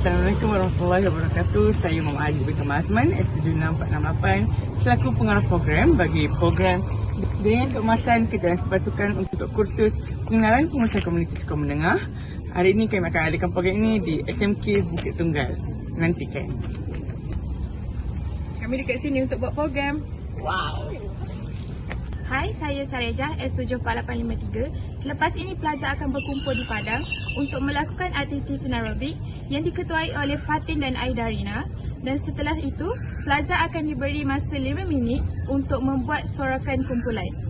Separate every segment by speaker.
Speaker 1: Assalamualaikum warahmatullahi wabarakatuh. Saya Muhammad Ali bin Kamal Azman, S7468 selaku pengarah program bagi program dengan keemasan kejayaan pasukan untuk kursus pengenalan pengurusan komuniti sekolah menengah. Hari ini kami akan adakan program ini di SMK Bukit Tunggal. Nantikan.
Speaker 2: Kami dekat sini untuk buat program.
Speaker 3: Hai, saya Sarejah S74853. Selepas ini pelajar akan berkumpul di Padang untuk melakukan aktiviti senarobik yang diketuai oleh Fatin dan Aidarina. Dan setelah itu, pelajar akan diberi masa 5 minit untuk membuat sorakan kumpulan.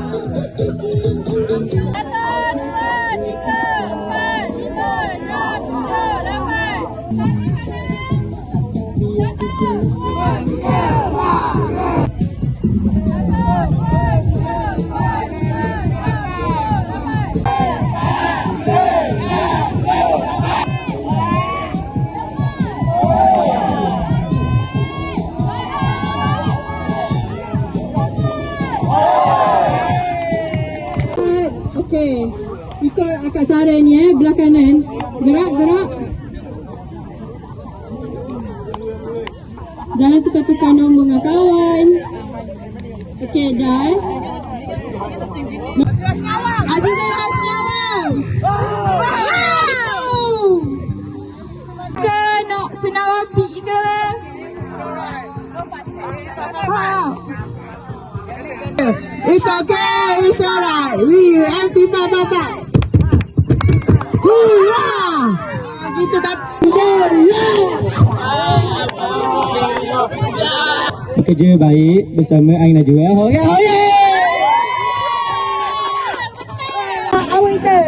Speaker 4: Ni eh, belah kanan. Gerak, gerak. Jangan tukar-tukar nombor dengan kawan. Okey, dah. Aziza dengan senyawa. Ke nak senang api ke? It's okay, it's alright. We empty Tak
Speaker 5: Bekerja baik bersama Aina Najwa. Hoya hoya.
Speaker 4: Awak itu.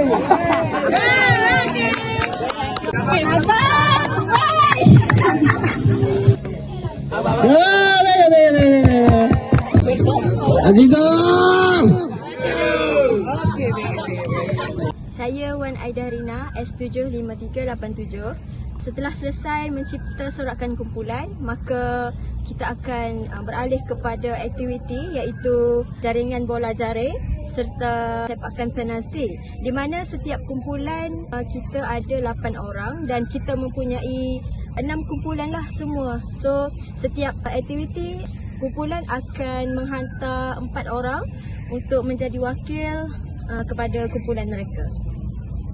Speaker 5: Azizah.
Speaker 3: Saya Wan Aidarina S75387. Setelah selesai mencipta sorakan kumpulan, maka kita akan uh, beralih kepada aktiviti iaitu jaringan bola jaring serta sepakan penalti di mana setiap kumpulan uh, kita ada 8 orang dan kita mempunyai 6 kumpulan lah semua. So setiap aktiviti kumpulan akan menghantar 4 orang untuk menjadi wakil uh, kepada kumpulan mereka.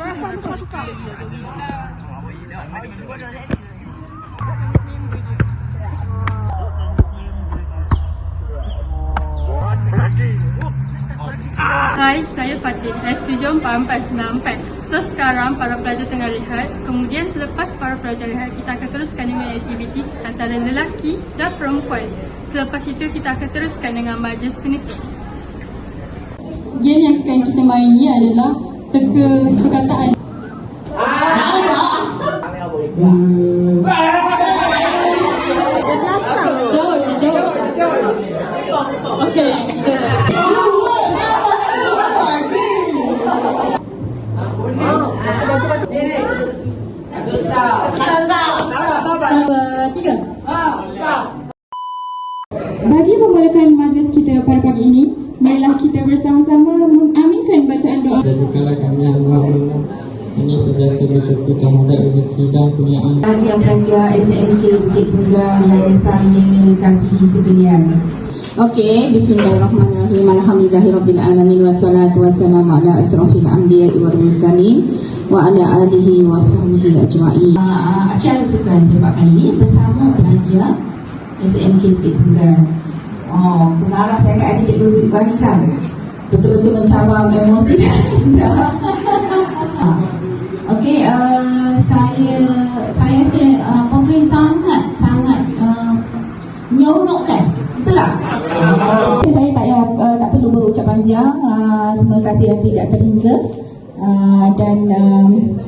Speaker 4: Hai, saya Fatin S7494. So sekarang para pelajar tengah lihat. Kemudian selepas para pelajar lihat, kita akan teruskan dengan aktiviti antara lelaki dan perempuan. Selepas itu kita akan teruskan dengan majlis penutup. Game yang akan kita main ni adalah teka perkataan.
Speaker 6: Bagi memulakan majlis kita pada pagi ini, marilah kita bersama-sama
Speaker 5: dan bukanlah kami hamba Allah Ini sentiasa bersyukur terhadap rezeki dan kurniaan
Speaker 6: Pelajar-pelajar SMK Bukit Tunggal yang saya kasihi sekalian. Okey, bismillahirrahmanirrahim. Alhamdulillahirabbil wassalatu wassalamu ala asrofil anbiya'i wal mursalin wa ala alihi wa sahbihi ajma'in. Uh, acara sukan sepak kali ini bersama pelajar SMK Bukit Tunggal. Oh, pengarah saya kat adik Cikgu Zul Ghanizam. Betul-betul mencabar emosi Okey, uh, saya saya rasa uh, pemerintah sangat sangat uh, menyeronokkan. Betul tak? Uh, saya tak payah uh, tak perlu berucap panjang. Uh, semua kasih yang tidak terhingga. Uh, dan um,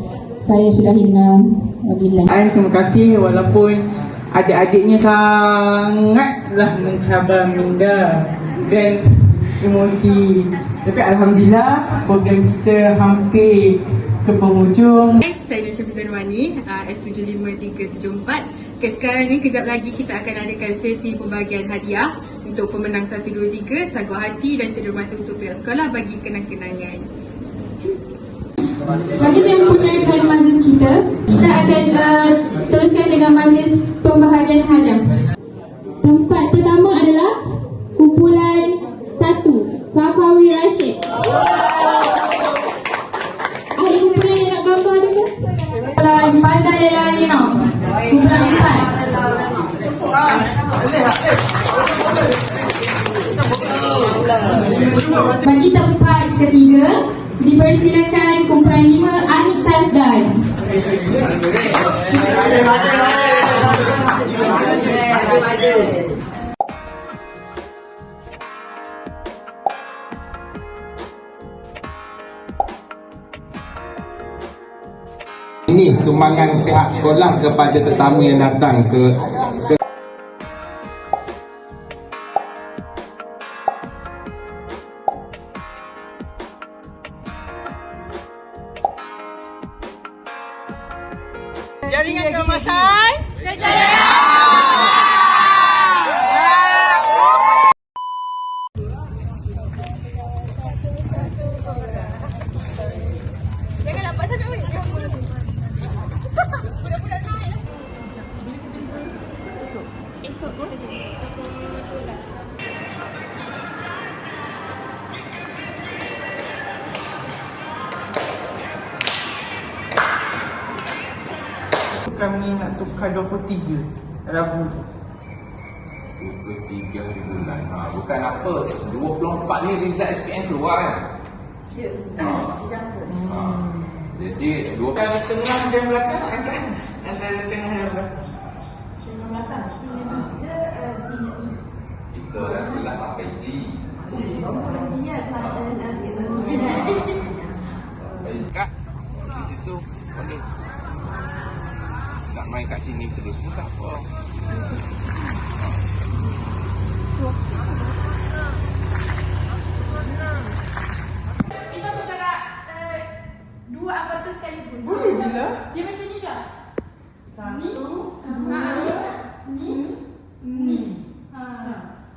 Speaker 6: saya sudah hingga wabillahi.
Speaker 1: An, terima kasih walaupun adik-adiknya sangatlah mencabar minda dan emosi. Tapi Alhamdulillah program kita hampir ke penghujung.
Speaker 2: Hai, saya Nur Syafiqah Wani, uh, S75374. Okay, sekarang ni kejap lagi kita akan adakan sesi pembagian hadiah untuk pemenang 1, 2, 3, sagu hati dan cedera mata untuk pihak sekolah bagi kenang-kenangan.
Speaker 6: Bagi yang memenangkan majlis kita, kita akan uh, teruskan dengan majlis pembahagian hadiah. Safawi Rashid. Ada kumpulan yang nak gambar ada ke? Kumpulan Pandai Lela Nino. Kumpulan empat. Bagi tempat ketiga,
Speaker 7: sumbangan pihak sekolah kepada tetamu yang datang ke,
Speaker 1: Kami nak tukar 23 Rabu tu.
Speaker 7: 23 hari bulan. Ha, bukan apa. 24 ni result SPM keluar kan? Ya. Ha. Jadi, dua
Speaker 1: tengah dan belakang kan? Antara tengah dan belakang.
Speaker 7: kita nantilah sampai G. Kak, di situ boleh. Nak main kat sini terus pun tak apa.
Speaker 4: Kita bergerak uh, dua anggota sekaligus.
Speaker 1: Boleh gila?
Speaker 4: Dia macam ni dah.
Speaker 1: Satu,
Speaker 4: Ha, ni, ni. Ha.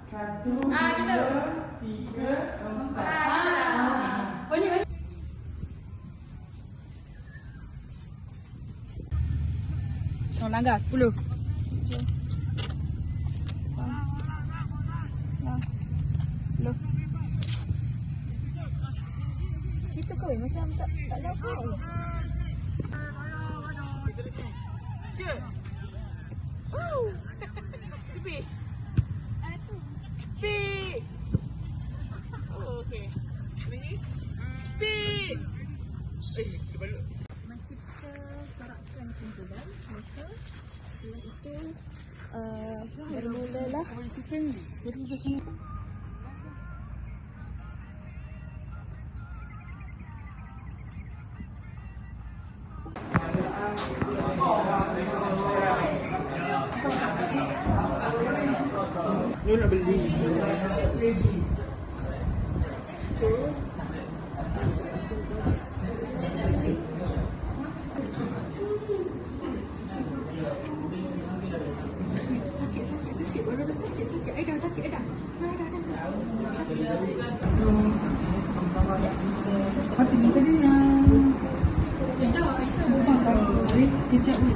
Speaker 1: satu,
Speaker 4: Ah, gitu.
Speaker 1: dua, tiga, empat.
Speaker 4: Ah. Oh ni, oh ni.
Speaker 2: Langgar, 10.
Speaker 3: Situ kau macam tak tak ada apa. mencipta sorakan kumpulan maka setelah itu uh, bermulalah
Speaker 1: nak beli.
Speaker 2: Sakit,
Speaker 1: Hati ni tadi yang
Speaker 2: Aida, Aida. Kejap ni.